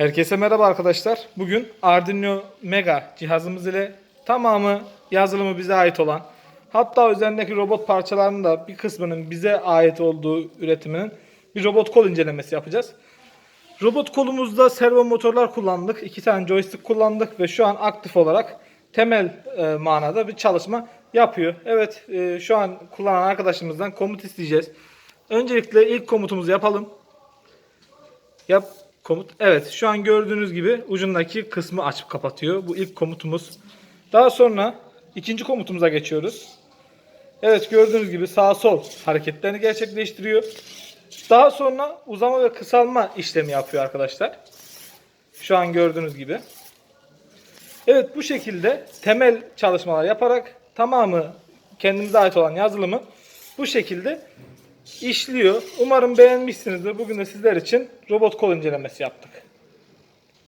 Herkese merhaba arkadaşlar. Bugün Arduino Mega cihazımız ile tamamı yazılımı bize ait olan hatta üzerindeki robot parçalarının da bir kısmının bize ait olduğu üretiminin bir robot kol incelemesi yapacağız. Robot kolumuzda servo motorlar kullandık. iki tane joystick kullandık ve şu an aktif olarak temel e, manada bir çalışma yapıyor. Evet e, şu an kullanan arkadaşımızdan komut isteyeceğiz. Öncelikle ilk komutumuzu yapalım. Yap komut. Evet şu an gördüğünüz gibi ucundaki kısmı açıp kapatıyor. Bu ilk komutumuz. Daha sonra ikinci komutumuza geçiyoruz. Evet gördüğünüz gibi sağ sol hareketlerini gerçekleştiriyor. Daha sonra uzama ve kısalma işlemi yapıyor arkadaşlar. Şu an gördüğünüz gibi. Evet bu şekilde temel çalışmalar yaparak tamamı kendimize ait olan yazılımı bu şekilde işliyor. Umarım beğenmişsinizdir. Bugün de sizler için robot kol incelemesi yaptık.